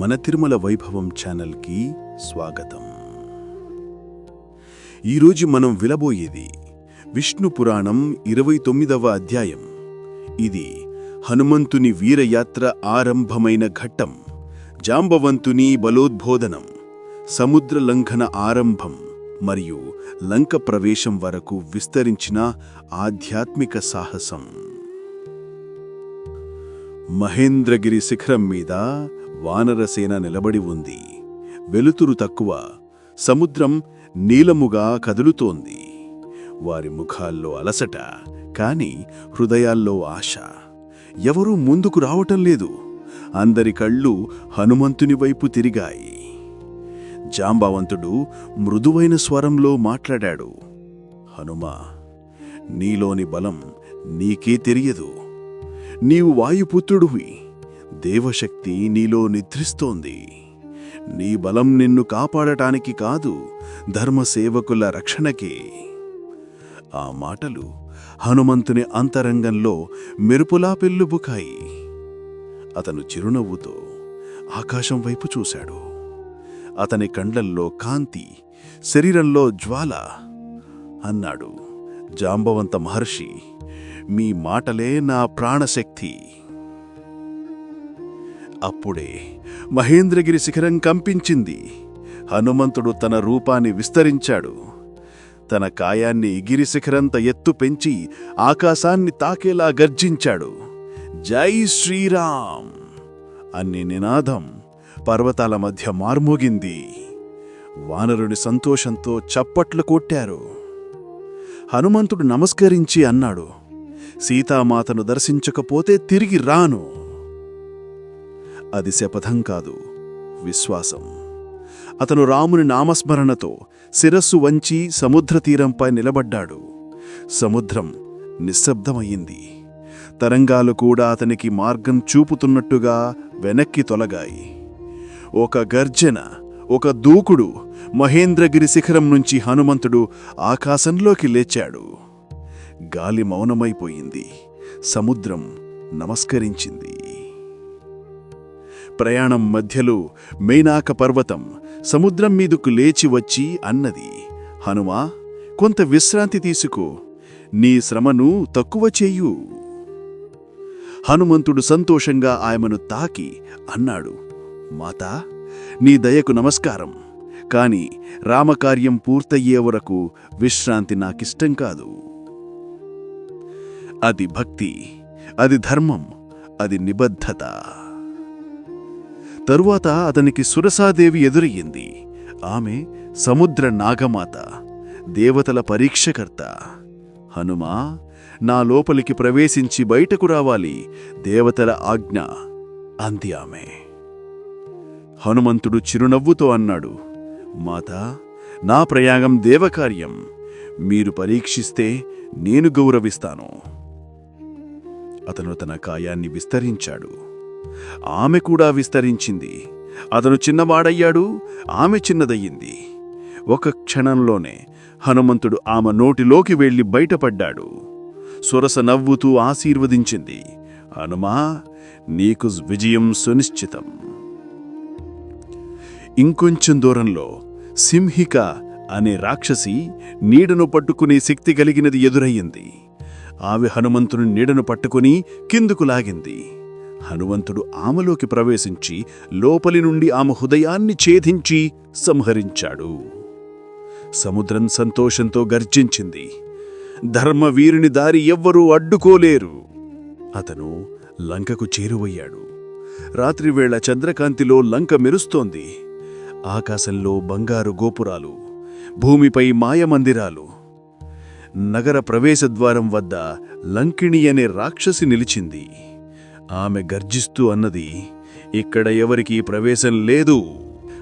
మన తిరుమల వైభవం ఛానల్కి స్వాగతం. ఈరోజు మనం విలబోయేది విష్ణు పురాణం ఇరవై తొమ్మిదవ అధ్యాయం. ఇది హనుమంతుని వీరయాత్ర ఆరంభమైన ఘట్టం జాంబవంతుని బలోద్బోధనం సముద్ర లంఘన ఆరంభం మరియు లంక ప్రవేశం వరకు విస్తరించిన ఆధ్యాత్మిక సాహసం. మహేంద్రగిరి శిఖరం మీద వానరసేన నిలబడి ఉంది. వెలుతురు తక్కువ. సముద్రం నీలముగా కదులుతోంది. వారి ముఖాల్లో అలసట కాని హృదయాల్లో ఆశ. ఎవరూ ముందుకు రావటం లేదు. అందరి కళ్ళు హనుమంతుని వైపు తిరిగాయి. జాంబావంతుడు మృదువైన స్వరంలో మాట్లాడాడు. హనుమా నీలోని బలం నీకే తెలియదు. నీవు వాయుపుత్రుడువి. దేవశక్తి నీలో నిద్రిస్తోంది. నీ బలం నిన్ను కాపాడటానికి కాదు ధర్మసేవకుల రక్షణకే. ఆ మాటలు హనుమంతుని అంతరంగంలో మెరుపులా పెళ్ళుబుకాయి. అతను చిరునవ్వుతో ఆకాశం వైపు చూశాడు. అతని కండ్లల్లో కాంతి శరీరంలో జ్వాల అన్నాడు జాంబవంత మహర్షి. మీ మాటలే నా ప్రాణశక్తి. అప్పుడే మహేంద్రగిరి శిఖరం కంపించింది. హనుమంతుడు తన రూపాన్ని విస్తరించాడు. తన కాయాన్ని గిరి శిఖరంత ఎత్తు పెంచి ఆకాశాన్ని తాకేలా గర్జించాడు. జై శ్రీరామ్! అన్ని నినాదం పర్వతాల మధ్య మార్మోగింది. వానరుని సంతోషంతో చప్పట్లు కొట్టారు. హనుమంతుడు నమస్కరించి అన్నాడు సీతామాతను దర్శించకపోతే తిరిగి రాను. అది శపథం కాదు. విశ్వాసం. అతను రాముని నామస్మరణతో శిరస్సు వంచి సముద్రతీరంపై నిలబడ్డాడు. సముద్రం నిశ్శబ్దమయ్యింది. తరంగాలు కూడా అతనికి మార్గం చూపుతున్నట్టుగా వెనక్కి తొలగాయి. ఒక గర్జన ఒక దూకుడు మహేంద్రగిరి శిఖరం నుంచి హనుమంతుడు ఆకాశంలోకి లేచాడు. గాలి మౌనమైపోయింది. సముద్రం నమస్కరించింది. ప్రయాణం మధ్యలో మేనాక పర్వతం సముద్రం మీదకు లేచి వచ్చి అన్నది హనుమా కొంత విశ్రాంతి తీసుకో నీ శ్రమను తక్కువ చేయు. హనుమంతుడు సంతోషంగా ఆయమను తాకి అన్నాడు మాతా నీ దయకు నమస్కారం కాని రామకార్యం పూర్తయ్యే వరకు విశ్రాంతి నాకిష్టం కాదు. అది భక్తి అది ధర్మం అది నిబద్ధత. తరువాత అతనికి సురసాదేవి ఎదురయ్యింది. ఆమె సముద్ర నాగమాత దేవతల పరీక్షకర్త. హనుమా నా లోపలికి ప్రవేశించి బయటకు రావాలి దేవతల ఆజ్ఞ అంది ఆమె. హనుమంతుడు చిరునవ్వుతో అన్నాడు మాతా నా ప్రయాగం దేవకార్యం. మీరు పరీక్షిస్తే నేను గౌరవిస్తాను. అతను తన కాయాన్ని విస్తరించాడు. ఆమె కూడా విస్తరించింది. అతను చిన్నవాడయ్యాడు ఆమె చిన్నదయ్యింది. ఒక క్షణంలోనే హనుమంతుడు ఆమె నోటిలోకి వెళ్ళి బయటపడ్డాడు. సురస నవ్వుతూ ఆశీర్వదించింది హనుమా నీకు విజయం సునిశ్చితం. ఇంకొంచెం దూరంలో సింహిక అనే రాక్షసి నీడను పట్టుకునే శక్తి కలిగినది ఎదురయ్యింది. ఆమె హనుమంతుని నీడను పట్టుకుని కిందుకు లాగింది. హనుమంతుడు ఆమెలోకి ప్రవేశించి లోపలి నుండి ఆమె హృదయాన్ని ఛేదించి సంహరించాడు. సముద్రం సంతోషంతో గర్జించింది. ధర్మవీరుని దారి ఎవ్వరూ అడ్డుకోలేరు. అతను లంకకు చేరువయ్యాడు. రాత్రివేళ చంద్రకాంతిలో లంక మెరుస్తోంది. ఆకాశంలో బంగారు గోపురాలు భూమిపై మాయమందిరాలు. నగర ప్రవేశద్వారం వద్ద లంకిణి అనే రాక్షసి నిలిచింది. ఆమె గర్జిస్తూ అన్నది ఇక్కడ ఎవరికీ ప్రవేశం లేదు.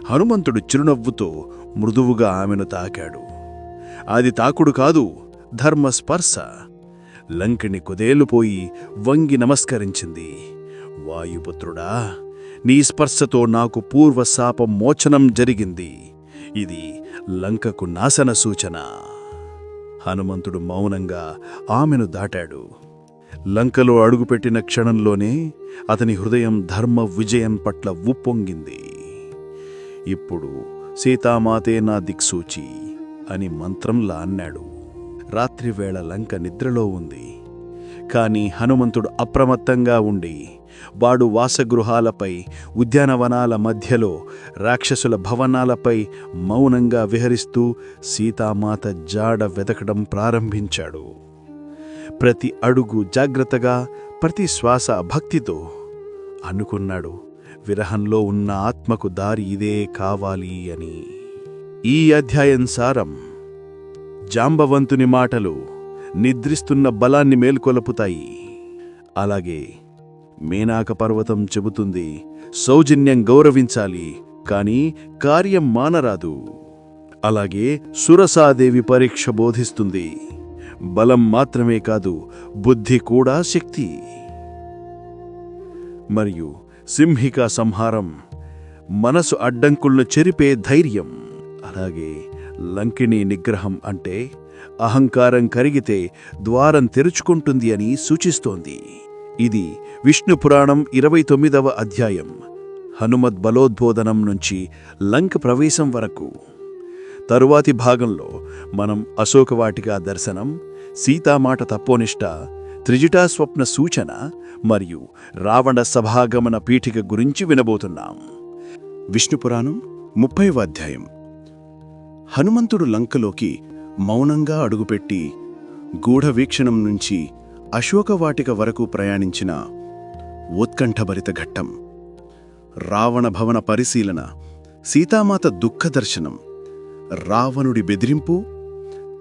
హనుమంతుడు చిరునవ్వుతో మృదువుగా ఆమెను తాకాడు. అది తాకుడు కాదు ధర్మస్పర్శ లంకిణి కుదేలుపోయి వంగి నమస్కరించింది. వాయుపుత్రుడా నీ స్పర్శతో నాకు పూర్వశాపం మోచనం జరిగింది. ఇది లంకకు నాశన సూచన. హనుమంతుడు మౌనంగా ఆమెను దాటాడు. లంకలో అడుగుపెట్టిన క్షణంలోనే అతని హృదయం ధర్మ విజయం పట్ల ఉప్పొంగింది. ఇప్పుడు సీతామాతే నా దిక్సూచి అని మంత్రంలా అన్నాడు. రాత్రివేళ లంక నిద్రలో ఉంది. కాని హనుమంతుడు అప్రమత్తంగా ఉండి వాడు వాసగృహాలపై ఉద్యానవనాల మధ్యలో రాక్షసుల భవనాలపై మౌనంగా విహరిస్తూ సీతామాత జాడ వెతకడం ప్రారంభించాడు. ప్రతి అడుగు జాగ్రత్తగా ప్రతి శ్వాస భక్తితో అనుకున్నాడు. విరహంలో ఉన్న ఆత్మకు దారి ఇదే కావాలి అని. ఈ అధ్యాయం సారం. జాంబవంతుని మాటలు నిద్రిస్తున్న బలాన్ని మేల్కొలుపుతాయి. అలాగే మేనాక పర్వతం చెబుతుంది సౌజన్యం గౌరవించాలి కాని కార్యం మానరాదు. అలాగే సురసాదేవి పరీక్ష బోధిస్తుంది. బలం మాత్రమే కాదు బుద్ధి కూడా శక్తి. మరియు సింహిక సంహారం మనసు అడ్డంకులను చెరిపే ధైర్యం. అలాగే లంకిణి నిగ్రహం అంటే అహంకారం కరిగితే ద్వారం తెరుచుకుంటుంది అని సూచిస్తోంది. ఇది విష్ణు పురాణం ఇరవై తొమ్మిదవ అధ్యాయం హనుమద్ బలోద్బోధనం నుంచి లంక ప్రవేశం వరకు. తరువాతి భాగంలో మనం అశోకవాటిక దర్శనం సీతామాట తప్పోనిష్ట త్రిజిటా స్వప్న సూచన మరియు రావణ సభాగమన పీఠిక గురించి వినబోతున్నాం. విష్ణుపురాణం ముప్పైవ అధ్యాయం. హనుమంతుడు లంకలోకి మౌనంగా అడుగుపెట్టి గూఢవీక్షణం నుంచి అశోకవాటిక వరకు ప్రయాణించిన ఉత్కంఠభరిత ఘట్టం. రావణ భవన పరిశీలన సీతామాత దుఃఖదర్శనం రావణుడి బెదిరింపు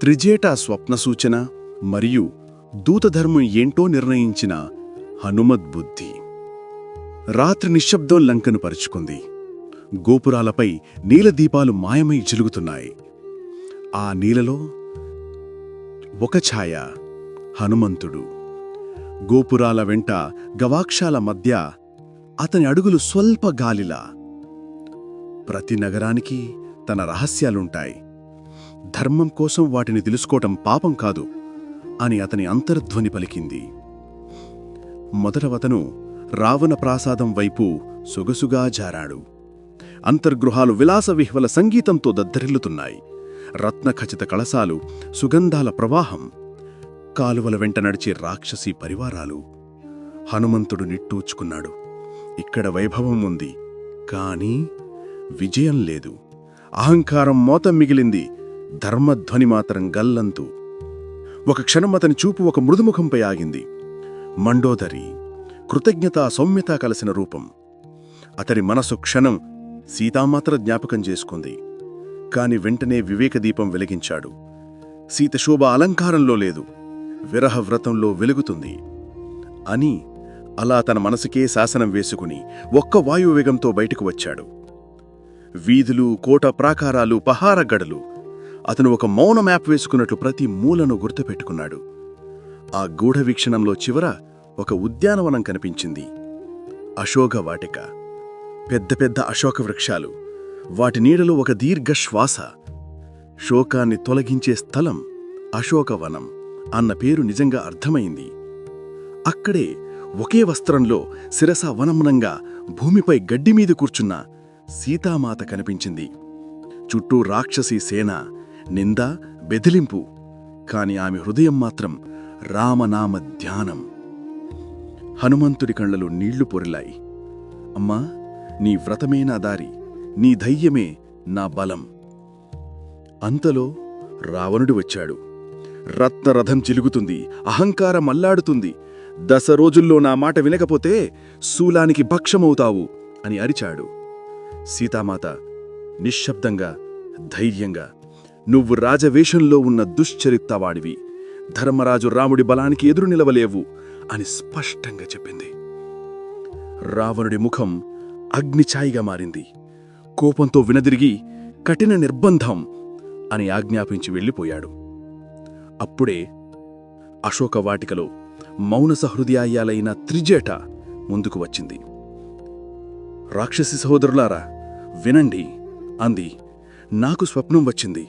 త్రిజేటా స్వప్న సూచన మరియు దూతధర్మం ఏంటో నిర్ణయించిన హనుమద్బుద్ధి రాత్రి నిశ్శబ్దం లంకను పరుచుకుంది. గోపురాలపై నీలదీపాలు మాయమై జిలుగుతున్నాయి ఆ నీలలో ఒక ఛాయ హనుమంతుడు. గోపురాల వెంట గవాక్షాల మధ్య అతని అడుగులు స్వల్ప గాలిలా. ప్రతి నగరానికి తన రహస్యాలుంటాయి. ధర్మం కోసం వాటిని తెలుసుకోవటం పాపం కాదు. అని అతని అంతర్ధ్వని పలికింది. మొదటవతను రావణ ప్రాసాదం వైపు సొగసుగా జారాడు. అంతర్గృహాలు విలాస విహ్వల సంగీతంతో దద్దరిల్లుతున్నాయి. రత్నఖచిత కళసాలు సుగంధాల ప్రవాహం కాలువల వెంట నడిచే రాక్షసీ పరివారాలు. హనుమంతుడు నిట్టూచుకున్నాడు ఇక్కడ వైభవం ఉంది కాని విజయం లేదు. అహంకారం మోతం మిగిలింది. ధర్మధ్వని మాత్రం గల్లంతు. ఒక క్షణం అతని చూపు ఒక మృదుముఖంపై ఆగింది. మండోదరి కృతజ్ఞత సౌమ్యత కలిసిన రూపం. అతని మనసు క్షణం సీతామాత్ర జ్ఞాపకం చేసుకుంది. కాని వెంటనే వివేకదీపం వెలిగించాడు. సీత శోభ అలంకారంలో లేదు. విరహ వ్రతంలో వెలుగుతుంది. అని అలా తన మనసుకే శాసనం వేసుకుని ఒక్క వాయువేగంతో బయటకు వచ్చాడు. వీధులు కోట ప్రాకారాలు పహారగడలు అతను ఒక మౌన మ్యాప్ వేసుకున్నట్లు ప్రతి మూలను గుర్తుపెట్టుకున్నాడు. ఆ గూఢ వీక్షణంలో చివర ఒక ఉద్యానవనం కనిపించింది. అశోక వాటిక. పెద్ద పెద్ద అశోక వృక్షాలు. వాటి నీడలో ఒక దీర్ఘ శ్వాస. శోకాన్ని తొలగించే స్థలం అశోకవనం అన్న పేరు నిజంగా అర్థమైంది. అక్కడే ఒకే వస్త్రంలో శిరస వనమనంగా భూమిపై గడ్డిమీద కూర్చున్న సీతామాత కనిపించింది. చుట్టూ రాక్షసి సేన నింద బెదిలింపు. కాని ఆమె హృదయం మాత్రం రామనామ ధ్యానం. హనుమంతుడి కళ్ళలో నీళ్ళు పొరిలాయి. అమ్మా నీ వ్రతమే నా దారి నీ ధైర్యమే నా బలం. అంతలో రావణుడు వచ్చాడు. రత్నరథం చిలుగుతుంది అహంకారం అల్లాడుతుంది. దశ రోజుల్లో నా మాట వినకపోతే శూలానికి భక్షమవుతావు అని అరిచాడు. సీతామాత నిశ్శబ్దంగా ధైర్యంగా నువ్వు రాజవేషంలో ఉన్న దుశ్చరిత్తవాడివి ధర్మరాజు రాముడి బలానికి ఎదురు నిలవలేవు అని స్పష్టంగా చెప్పింది. రావణుడి ముఖం అగ్నిఛాయిగా మారింది. కోపంతో వినదిరిగి కఠిన నిర్బంధం అని ఆజ్ఞాపించి వెళ్ళిపోయాడు. అప్పుడే అశోకవాటికలో మౌన సహృదయాలైన త్రిజేట ముందుకు వచ్చింది. రాక్షసి సహోదరులారా వినండి అంది. నాకు స్వప్నం వచ్చింది.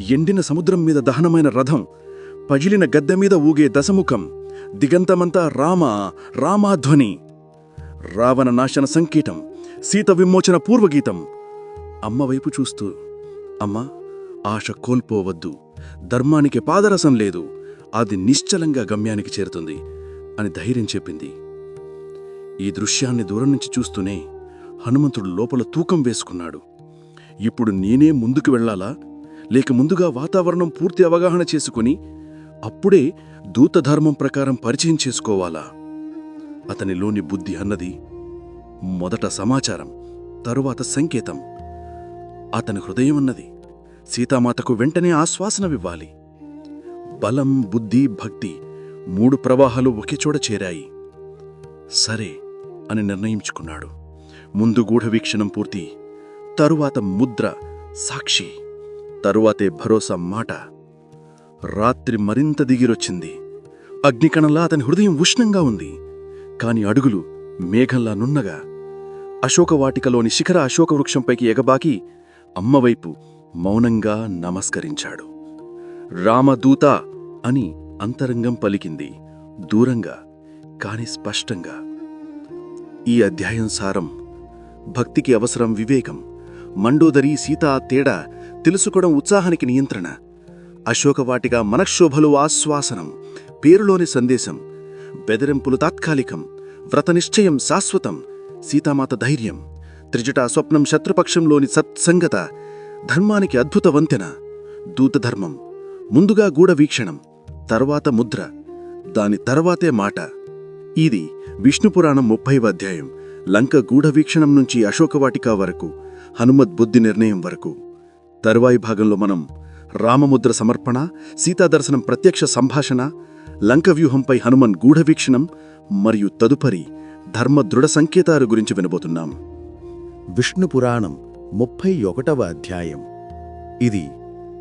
ఎండిన సముద్రం మీద దహనమైన రథం పగిలిన గద్దె మీద ఊగే దశముఖం దిగంతమంతా రామ రామాధ్వని. రావణ నాశన సంకేతం సీత విమోచన పూర్వగీతం. అమ్మవైపు చూస్తూ అమ్మ ఆశ కోల్పోవద్దు ధర్మానికి పాదరసం లేదు అది నిశ్చలంగా గమ్యానికి చేరుతుంది అని ధైర్యం చెప్పింది. ఈ దృశ్యాన్ని దూరం నుంచి చూస్తూనే హనుమంతుడు లోపల తూకం వేసుకున్నాడు. ఇప్పుడు నేనే ముందుకు వెళ్ళాలా? లేక ముందుగా వాతావరణం పూర్తి అవగాహన చేసుకుని అప్పుడే దూతధర్మం ప్రకారం పరిచయం చేసుకోవాలా? అతనిలోని బుద్ధి అన్నది మొదట సమాచారం తరువాత సంకేతం. అతని హృదయం అన్నది సీతామాతకు వెంటనే ఆశ్వాసనవివ్వాలి బలం బుద్ధి భక్తి మూడు ప్రవాహాలు ఒకేచోట చేరాయి. సరే అని నిర్ణయించుకున్నాడు. ముందు గూఢవీక్షణం పూర్తి తరువాత ముద్ర సాక్షి. తరువాతే భరోసా మాట రాత్రి మరింత దిగిరొచ్చింది. అగ్నికణంలా అతని హృదయం ఉష్ణంగా ఉంది. కాని అడుగులు మేఘంలా నున్నగా. అశోకవాటికలోని శిఖర అశోక వృక్షంపైకి ఎగబాకి అమ్మవైపు మౌనంగా నమస్కరించాడు. రామదూత అని అంతరంగం పలికింది. దూరంగా కాని స్పష్టంగా. ఈ అధ్యాయం సారం భక్తికి అవసరం వివేకం మండోదరి సీతా తేడా తెలుసుకోవడం ఉత్సాహానికి నియంత్రణ. అశోకవాటిగా మనక్షోభలు ఆశ్వాసనం పేరులోని సందేశం బెదిరింపులు తాత్కాలికం వ్రతనిశ్చయం శాశ్వతం సీతామాత ధైర్యం త్రిజటా స్వప్నం శత్రుపక్షంలోని సత్సంగత ధర్మానికి అద్భుత వంతెన దూతధర్మం ముందుగా గూఢవీక్షణం తర్వాత ముద్ర దాని తర్వాతే మాట. ఇది విష్ణుపురాణం ముప్పైవ అధ్యాయం లంక గూఢవీక్షణం నుంచి అశోకవాటిక వరకు హనుమద్బుద్ధి నిర్ణయం వరకు. తరువాయి భాగంలో మనం రామముద్ర సమర్పణ సీతాదర్శనం ప్రత్యక్ష సంభాషణ లంక వ్యూహంపై హనుమన్ గూఢవీక్షణం మరియు తదుపరి ధర్మ దృఢ సంకేతాల గురించి వినబోతున్నాం. విష్ణు పురాణం ముప్పై ఒకటవ అధ్యాయం. ఇది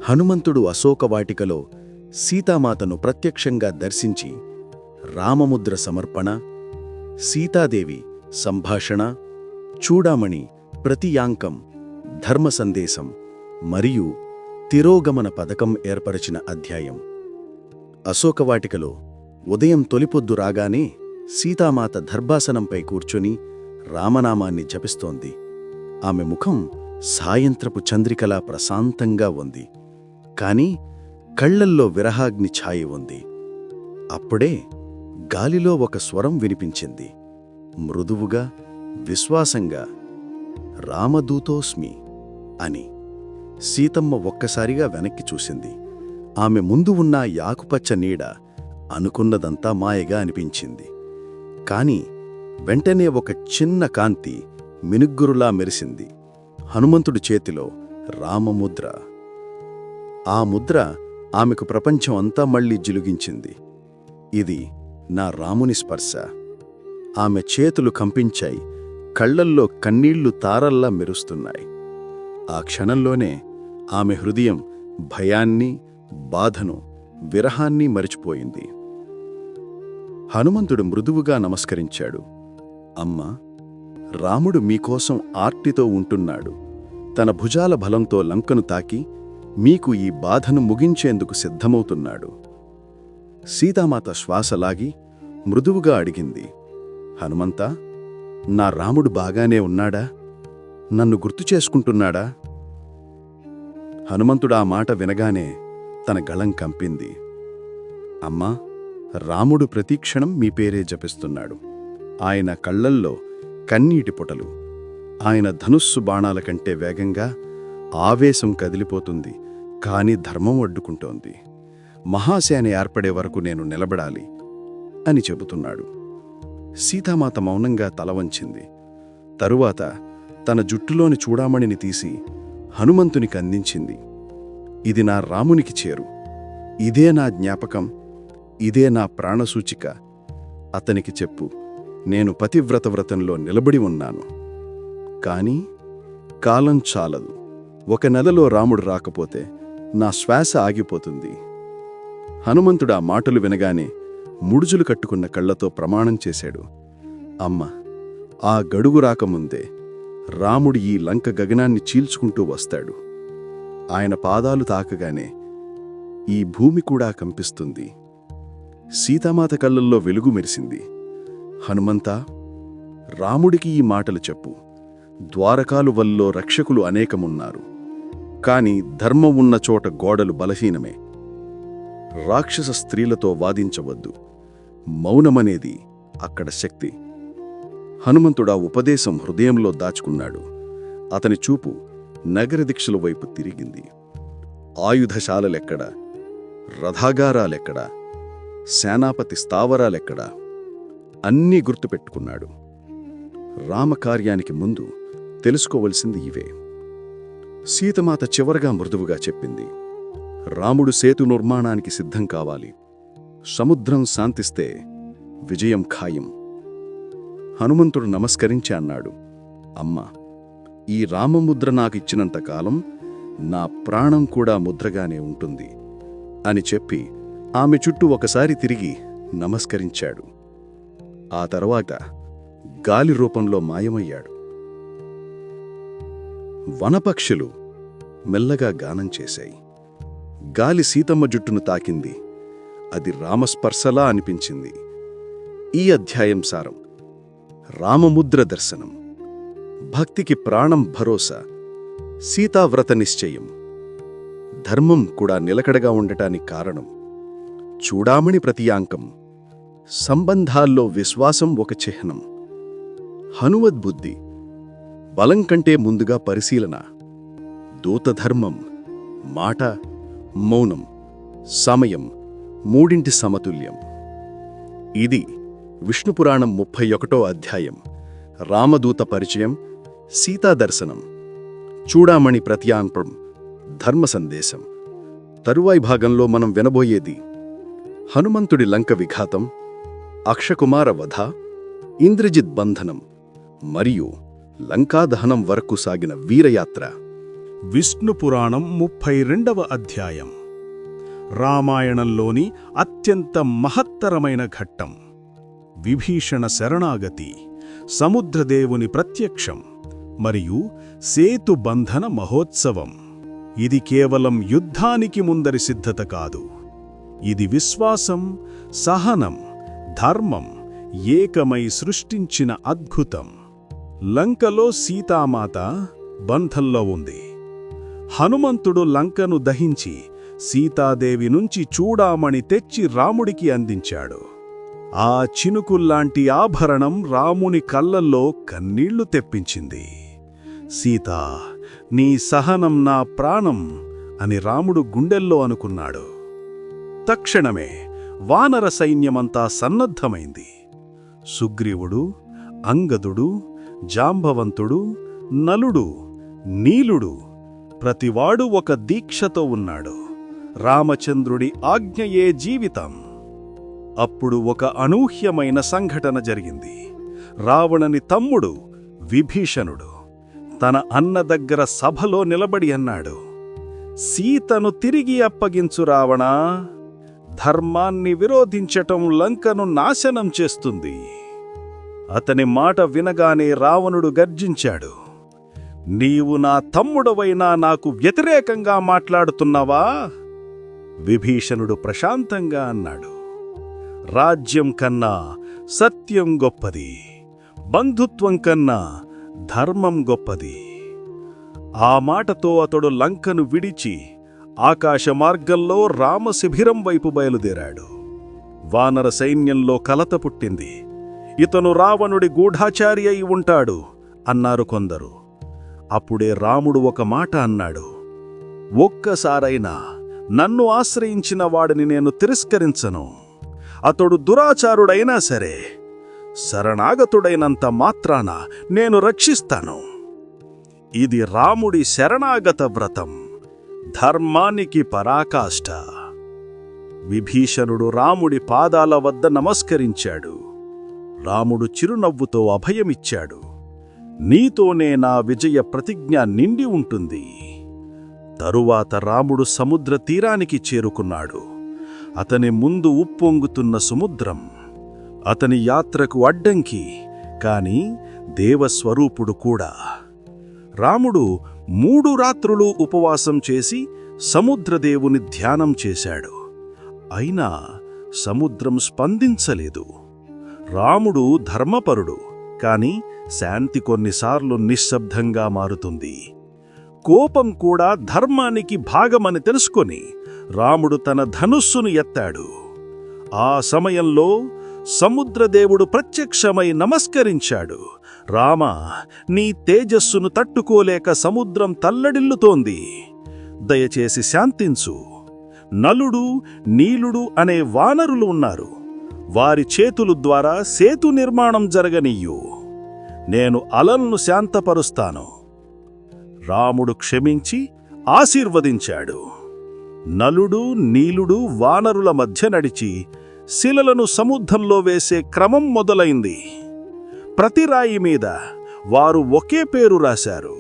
హనుమంతుడు అశోకవాటికలో సీతామాతను ప్రత్యక్షంగా దర్శించి రామముద్ర సమర్పణ సీతాదేవి సంభాషణ చూడామణి ప్రతియాంకం ధర్మ సందేశం మరియు తిరోగమన పథకం ఏర్పరచిన అధ్యాయం. అశోకవాటికలో ఉదయం తొలిపొద్దు రాగానే సీతామాత దర్భాసనంపై కూర్చొని రామనామాన్ని జపిస్తోంది. ఆమె ముఖం సాయంత్రపు చంద్రికలా ప్రశాంతంగా ఉంది. కాని కళ్ళల్లో విరహాగ్ని ఛాయి ఉంది. అప్పుడే గాలిలో ఒక స్వరం వినిపించింది. మృదువుగా విశ్వాసంగా రామదూతోస్మి అని. సీతమ్మ ఒక్కసారిగా వెనక్కి చూసింది. ఆమె ముందు ఉన్న యాకుపచ్చ నీడ అనుకున్నదంతా మాయగా అనిపించింది. కాని వెంటనే ఒక చిన్న కాంతి మినుగ్గురులా మెరిసింది. హనుమంతుడి చేతిలో రామముద్ర. ఆ ముద్ర ఆమెకు ప్రపంచం అంతా మళ్ళీ జిలుగించింది. ఇది నా రాముని స్పర్శ. ఆమె చేతులు కంపించాయి. కళ్ళల్లో కన్నీళ్ళు తారల్లా మెరుస్తున్నాయి. ఆ క్షణంలోనే ఆమె హృదయం భయాన్ని బాధను విరహాన్ని మరిచిపోయింది. హనుమంతుడు మృదువుగా నమస్కరించాడు. అమ్మా రాముడు మీకోసం ఆర్టితో ఉంటున్నాడు. తన భుజాల బలంతో లంకను తాకి మీకు ఈ బాధను ముగించేందుకు సిద్ధమవుతున్నాడు. సీతామాత శ్వాసలాగి మృదువుగా అడిగింది. హనుమంతా నా రాముడు బాగానే ఉన్నాడా? నన్ను గుర్తు చేసుకుంటున్నాడా? హనుమంతుడా మాట వినగానే తన గళం కంపింది. అమ్మా రాముడు ప్రతీక్షణం మీ పేరే జపిస్తున్నాడు. ఆయన కళ్ళల్లో కన్నీటి పొటలు. ఆయన ధనుస్సు బాణాల కంటే వేగంగా ఆవేశం కదిలిపోతుంది కాని ధర్మం అడ్డుకుంటోంది. మహాసేన ఏర్పడే వరకు నేను నిలబడాలి అని చెబుతున్నాడు. సీతామాత మౌనంగా తల వంచింది. తరువాత తన జుట్టులోని చూడామణిని తీసి హనుమంతునికి అందించింది. ఇది నా రామునికి చేరు. ఇదే నా జ్ఞాపకం. ఇదే నా ప్రాణసూచిక. అతనికి చెప్పు. నేను పతివ్రత వ్రతంలో నిలబడి ఉన్నాను. కాని కాలం చాలదు. ఒక నెలలో రాముడు రాకపోతే నా శ్వాస ఆగిపోతుంది. హనుమంతుడు ఆ మాటలు వినగానే ముడుజులు కట్టుకున్న కళ్ళతో ప్రమాణం చేశాడు. అమ్మ ఆ గడుగు రాకముందే రాముడు ఈ లంక గగనాన్ని చీల్చుకుంటూ వస్తాడు. ఆయన పాదాలు తాకగానే ఈ భూమి కూడా కంపిస్తుంది. సీతామాత కళ్ళల్లో వెలుగు మెరిసింది. హనుమంతా రాముడికి ఈ మాటలు చెప్పు. ద్వారకాలు వల్లో రక్షకులు అనేకమున్నారు. కాని ధర్మం ఉన్న చోట గోడలు బలహీనమే. రాక్షస స్త్రీలతో వాదించవద్దు. మౌనమనేది అక్కడ శక్తి. హనుమంతుడా ఉపదేశం హృదయంలో దాచుకున్నాడు. అతని చూపు నగర దీక్షల వైపు తిరిగింది. ఆయుధశాలలెక్కడ? రథాగారాలెక్కడ? సేనాపతి స్థావరాలెక్కడ? అన్నీ గుర్తుపెట్టుకున్నాడు. రామకార్యానికి ముందు తెలుసుకోవలసింది ఇవే. సీతమాత చివరగా మృదువుగా చెప్పింది. రాముడు సేతు నిర్మాణానికి సిద్ధం కావాలి. సముద్రం శాంతిస్తే విజయం ఖాయం. హనుమంతుడు నమస్కరించి అన్నాడు అమ్మా ఈ రామముద్ర నాకిచ్చినంతకాలం నా ప్రాణం కూడా ముద్రగానే ఉంటుంది అని చెప్పి ఆమె చుట్టూ ఒకసారి తిరిగి నమస్కరించాడు. ఆ తర్వాత గాలి రూపంలో మాయమయ్యాడు. వనపక్షులు మెల్లగా గానం చేశాయి. గాలి సీతమ్మ జుట్టును తాకింది. అది రామస్పర్శలా అనిపించింది. ఈ అధ్యాయం సారం. రామముద్ర దర్శనం. భక్తికి ప్రాణం భరోసా. సీతావ్రత నిశ్చయం. ధర్మం కూడా నిలకడగా ఉండటానికి కారణం. చూడామణి ప్రతియాంకం. సంబంధాల్లో విశ్వాసం ఒక చిహ్నం. హనుమద్బుద్ధి బలం కంటే ముందుగా పరిశీలన. దూతధర్మం. మాట. మౌనం. సమయం. మూడింటి సమతుల్యం. ఇది విష్ణుపురాణం ముప్పై ఒకటో అధ్యాయం. రామదూత పరిచయం సీతాదర్శనం చూడామణి ప్రత్యాంపం ధర్మ సందేశం. తరువాయి భాగంలో మనం వినబోయేది హనుమంతుడి లంక విఘాతం అక్షకుమార వధ ఇంద్రజిత్ బంధనం మరియు లంకాదహనం వరకు సాగిన వీరయాత్ర. విష్ణు పురాణం ముప్పై రెండవ అధ్యాయం. రామాయణంలోని అత్యంత మహత్తరమైన ఘట్టం. విభీషణ శరణాగతి సముద్రదేవుని ప్రత్యక్షం మరియు సేతుబంధన మహోత్సవం. ఇది కేవలం యుద్ధానికి ముందరి సిద్ధత కాదు. ఇది విశ్వాసం సహనం ధర్మం ఏకమై సృష్టించిన అద్భుతం. లంకలో సీతామాత బంధంలో ఉంది. హనుమంతుడు లంకను దహించి సీతాదేవి నుంచి చూడామణి తెచ్చి రాముడికి అందించాడు. ఆ చినుకుల్లాంటి ఆభరణం రాముని కళ్ళల్లో కన్నీళ్ళు తెప్పించింది. సీత నీ సహనం నా ప్రాణం అని రాముడు గుండెల్లో అనుకున్నాడు. తక్షణమే వానర సైన్యమంతా సన్నద్ధమైంది. సుగ్రీవుడు అంగదుడు జాంబవంతుడు నలుడు నీలుడు ప్రతివాడు ఒక దీక్షతో ఉన్నాడు. రామచంద్రుడి ఆజ్ఞయే జీవితం. అప్పుడు ఒక అనూహ్యమైన సంఘటన జరిగింది. రావణని తమ్ముడు విభీషణుడు తన అన్న దగ్గర సభలో నిలబడి అన్నాడు సీతను తిరిగి అప్పగించు రావణా. ధర్మాన్ని విరోధించటం లంకను నాశనం చేస్తుంది. అతని మాట వినగానే రావణుడు గర్జించాడు నీవు నా తమ్ముడవైనా నాకు వ్యతిరేకంగా మాట్లాడుతున్నావా? విభీషణుడు ప్రశాంతంగా అన్నాడు రాజ్యం కన్నా సత్యం గొప్పది. బంధుత్వం కన్నా ధర్మం గొప్పది. ఆ మాటతో అతడు లంకను విడిచి ఆకాశ మార్గంలో రామశిబిరం వైపు బయలుదేరాడు. వానర సైన్యంలో కలత పుట్టింది. ఇతను రావణుడి గూఢాచారి అయి ఉంటాడు అన్నారు కొందరు. అప్పుడే రాముడు ఒక మాట అన్నాడు. ఒక్కసారైనా నన్ను ఆశ్రయించిన వాడిని నేను తిరస్కరించను. అతడు దురాచారుడైనా సరే శరణాగతుడైనంత మాత్రాన నేను రక్షిస్తాను. ఇది రాముడి శరణాగత వ్రతం ధర్మానికి పరాకాష్ట. విభీషణుడు రాముడి పాదాల వద్ద నమస్కరించాడు. రాముడు చిరునవ్వుతో అభయమిచ్చాడు. నీతోనే నా విజయ ప్రతిజ్ఞ నిండి ఉంటుంది. తరువాత రాముడు సముద్ర తీరానికి చేరుకున్నాడు. అతని ముందు ఉప్పొంగుతున్న సముద్రం. అతని యాత్రకు అడ్డంకి కాని దేవస్వరూపుడు కూడా. రాముడు మూడు రాత్రులు ఉపవాసం చేసి సముద్రదేవుని ధ్యానం చేశాడు. అయినా సముద్రం స్పందించలేదు. రాముడు ధర్మపరుడు కాని శాంతి కొన్నిసార్లు నిశ్శబ్దంగా మారుతుంది. కోపం కూడా ధర్మానికి భాగమని తెలుసుకొని రాముడు తన ధనుస్సును ఎత్తాడు. ఆ సమయంలో సముద్రదేవుడు ప్రత్యక్షమై నమస్కరించాడు. రామ నీ తేజస్సును తట్టుకోలేక సముద్రం తల్లడిల్లుతోంది. దయచేసి శాంతించు. నలుడు నీలుడు అనే వానరులు ఉన్నారు. వారి చేతులు ద్వారా సేతు నిర్మాణం జరగనీయు. నేను అలలను శాంతపరుస్తాను. రాముడు క్షమించి ఆశీర్వదించాడు. నలుడు నీలుడు వానరుల మధ్య నడిచి శిలలను సముద్రంలో వేసే క్రమం మొదలైంది. ప్రతి రాయి మీద వారు ఒకే పేరు రాశారు.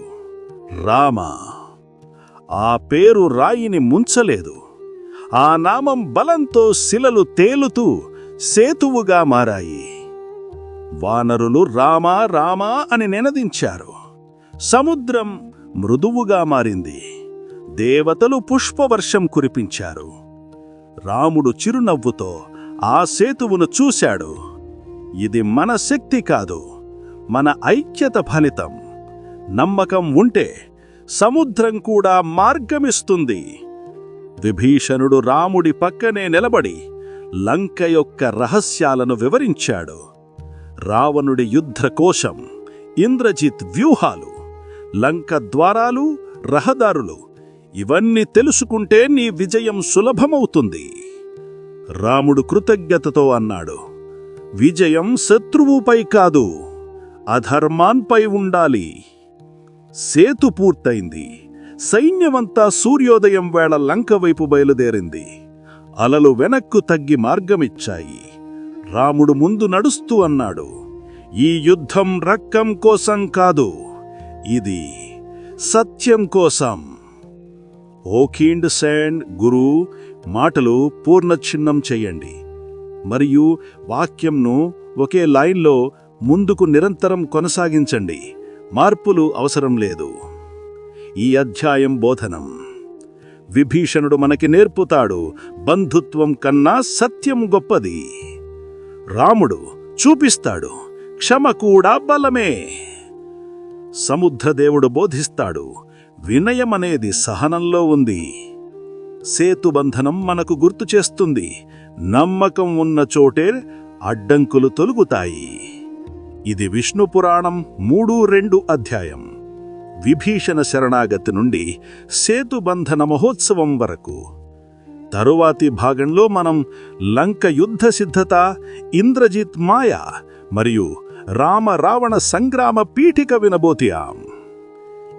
రామ. ఆ పేరు రాయిని ముంచలేదు. ఆ నామం బలంతో శిలలు తేలుతూ సేతువుగా మారాయి. వానరులు రామా రామా అని నినదించారు. సముద్రం మృదువుగా మారింది. దేవతలు పుష్పవర్షం కురిపించారు. రాముడు చిరునవ్వుతో ఆ సేతువును చూశాడు. ఇది మన శక్తి కాదు మన ఐక్యత ఫలితం. నమ్మకం ఉంటే సముద్రం కూడా మార్గమిస్తుంది. విభీషణుడు రాముడి పక్కనే నిలబడి లంక యొక్క రహస్యాలను వివరించాడు. రావణుడి యుద్ధకోశం ఇంద్రజిత్ వ్యూహాలు లంక ద్వారాలు రహదారులు ఇవన్నీ తెలుసుకుంటే నీ విజయం సులభమవుతుంది. రాముడు కృతజ్ఞతతో అన్నాడు విజయం శత్రువుపై కాదు అధర్మాన్పై ఉండాలి. సేతు పూర్తయింది సైన్యమంతా సూర్యోదయం వేళ లంక వైపు బయలుదేరింది. అలలు వెనక్కు తగ్గి మార్గమిచ్చాయి. రాముడు ముందు నడుస్తూ అన్నాడు ఈ యుద్ధం రక్కం కోసం కాదు ఇది సత్యం కోసం. హోకీండ్ కీండ్ గురు మాటలు పూర్ణచ్ఛిన్నం చేయండి. మరియు వాక్యంను ఒకే లైన్లో ముందుకు నిరంతరం కొనసాగించండి. మార్పులు అవసరం లేదు. ఈ అధ్యాయం బోధనం. విభీషణుడు మనకి నేర్పుతాడు బంధుత్వం కన్నా సత్యం గొప్పది. రాముడు చూపిస్తాడు క్షమ కూడా బలమే. సముద్రదేవుడు బోధిస్తాడు వినయమనేది సహనంలో ఉంది. సేతుబంధనం మనకు గుర్తు చేస్తుంది. నమ్మకం ఉన్న చోటే అడ్డంకులు తొలుగుతాయి. ఇది విష్ణు పురాణం మూడు రెండు అధ్యాయం. విభీషణ శరణాగతి నుండి సేతుబంధన మహోత్సవం వరకు. తరువాతి భాగంలో మనం లంక యుద్ధ సిద్ధత ఇంద్రజిత్ మాయ మరియు రామ రావణ సంగ్రామ పీఠిక వినబోతియాం.